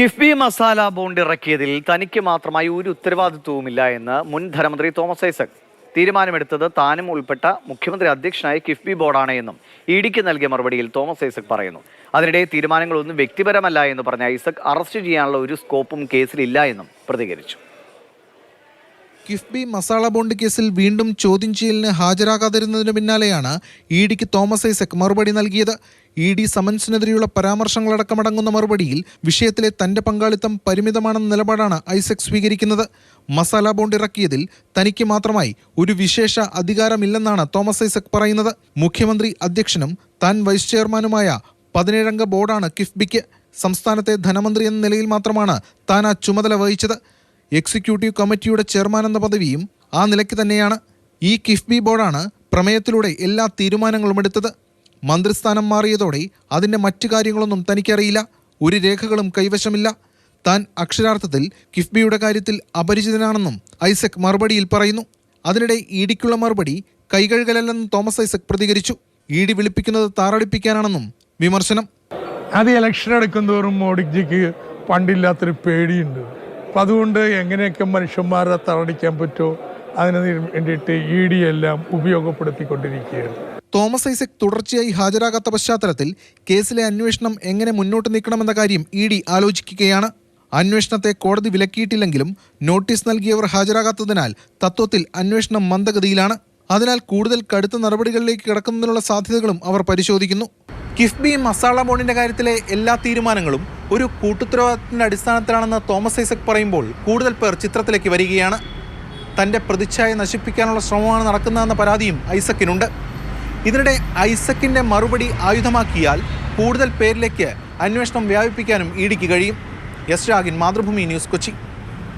KIIFB masala bond ഇറക്കിയതിൽ തനിക്ക് മാത്രമായി ഒരു ഉത്തരവാദിത്വവുമില്ല എന്ന് മുൻ ധനമന്ത്രി തോമസ് ഐസക്. തീരുമാനമെടുത്തത് താനും ഉൾപ്പെട്ട മുഖ്യമന്ത്രി അധ്യക്ഷനായ കിഫ്ബി ബോർഡാണ് എന്നും ഇ ഡിക്ക് നൽകിയ മറുപടിയിൽ തോമസ് ഐസക് പറയുന്നു. അതിനിടെ തീരുമാനങ്ങളൊന്നും വ്യക്തിപരമല്ല എന്ന് പറഞ്ഞ ഐസക് അറസ്റ്റ് ചെയ്യാനുള്ള ഒരു സ്കോപ്പും കേസിലില്ല എന്നും പ്രതികരിച്ചു. കിഫ്ബി മസാല ബോണ്ട് കേസിൽ വീണ്ടും ചോദ്യം ചെയ്യലിന് ഹാജരാകാതിരുന്നതിന് പിന്നാലെയാണ് ഇ ഡിക്ക് തോമസ് ഐസക് മറുപടി നൽകിയത്. ഇ ഡി സമൻസിനെതിരെയുള്ള പരാമർശങ്ങളടക്കമടങ്ങുന്ന മറുപടിയിൽ വിഷയത്തിലെ തന്റെ പങ്കാളിത്തം പരിമിതമാണെന്ന നിലപാടാണ് ഐസക് സ്വീകരിക്കുന്നത്. മസാല ബോണ്ട് ഇറക്കിയതിൽ തനിക്ക് മാത്രമായി ഒരു വിശേഷ അധികാരമില്ലെന്നാണ് തോമസ് ഐസക് പറയുന്നത്. മുഖ്യമന്ത്രി അധ്യക്ഷനും താൻ വൈസ് ചെയർമാനുമായ പതിനേഴംഗ ബോർഡാണ് കിഫ്ബിക്ക്. സംസ്ഥാനത്തെ ധനമന്ത്രി എന്ന നിലയിൽ മാത്രമാണ് താൻ ആ ചുമതല വഹിച്ചത്. എക്സിക്യൂട്ടീവ് കമ്മിറ്റിയുടെ ചെയർമാൻ എന്ന പദവിയും ആ നിലയ്ക്ക് തന്നെയാണ്. ഈ കിഫ്ബി ബോർഡാണ് പ്രമേയത്തിലൂടെ എല്ലാ തീരുമാനങ്ങളും എടുത്തത്. മന്ത്രിസ്ഥാനം മാറിയതോടെ അതിന്റെ മറ്റു കാര്യങ്ങളൊന്നും തനിക്കറിയില്ല. ഒരു രേഖകളും കൈവശമില്ല. താൻ അക്ഷരാർത്ഥത്തിൽ കിഫ്ബിയുടെ കാര്യത്തിൽ അപരിചിതനാണെന്നും ഐസക് മറുപടിയിൽ പറയുന്നു. അതിനിടെ ഇഡിക്കുള്ള മറുപടി കൈകഴുകലല്ലെന്ന് തോമസ് ഐസക് പ്രതികരിച്ചു. ഇ ഡി വിളിപ്പിക്കുന്നത് താറടിപ്പിക്കാനാണെന്നും വിമർശനം. അത് ഇലക്ഷൻ എടുക്കും തോറും മോഡിജിക്ക് പണ്ടില്ലാത്തൊരു പേടിയുണ്ട്. അപ്പം അതുകൊണ്ട് എങ്ങനെയൊക്കെ മനുഷ്യന്മാരെ തറടിക്കാൻ പറ്റുമോ അതിന് വേണ്ടിയിട്ട് ഇ ഡി എല്ലാം ഉപയോഗപ്പെടുത്തിക്കൊണ്ടിരിക്കുകയാണ്. തോമസ് ഐസക് തുടർച്ചയായി ഹാജരാകാത്ത പശ്ചാത്തലത്തിൽ കേസിലെ അന്വേഷണം എങ്ങനെ മുന്നോട്ട് നീക്കണമെന്ന കാര്യം ഇ ഡി ആലോചിക്കുകയാണ്. അന്വേഷണത്തെ കോടതി വിലക്കിയിട്ടില്ലെങ്കിലും നോട്ടീസ് നൽകിയവർ ഹാജരാകാത്തതിനാൽ തത്വത്തിൽ അന്വേഷണം മന്ദഗതിയിലാണ്. അതിനാൽ കൂടുതൽ കടുത്ത നടപടികളിലേക്ക് കിടക്കുന്നതിനുള്ള സാധ്യതകളും അവർ പരിശോധിക്കുന്നു. കിഫ്ബി മസാല ബോണ്ടിന്റെ കാര്യത്തിലെ എല്ലാ തീരുമാനങ്ങളും ഒരു കൂട്ടുത്തരവാദത്തിന്റെ അടിസ്ഥാനത്തിലാണെന്ന് തോമസ് ഐസക് പറയുമ്പോൾ കൂടുതൽ പേർ ചിത്രത്തിലേക്ക് വരികയാണ്. തന്റെ പ്രതിച്ഛായ നശിപ്പിക്കാനുള്ള ശ്രമമാണ് നടക്കുന്നതെന്ന പരാതിയും ഐസക്കിനുണ്ട്. ഇതിനിടെ ഐസക്കിന്റെ മറുപടി ആയുധമാക്കിയാൽ കൂടുതൽ പേരിലേക്ക് അന്വേഷണം വ്യാപിപ്പിക്കാനും ഇ ഡിക്ക് കഴിയും. S Ragin Mathrubhumi news Kochi.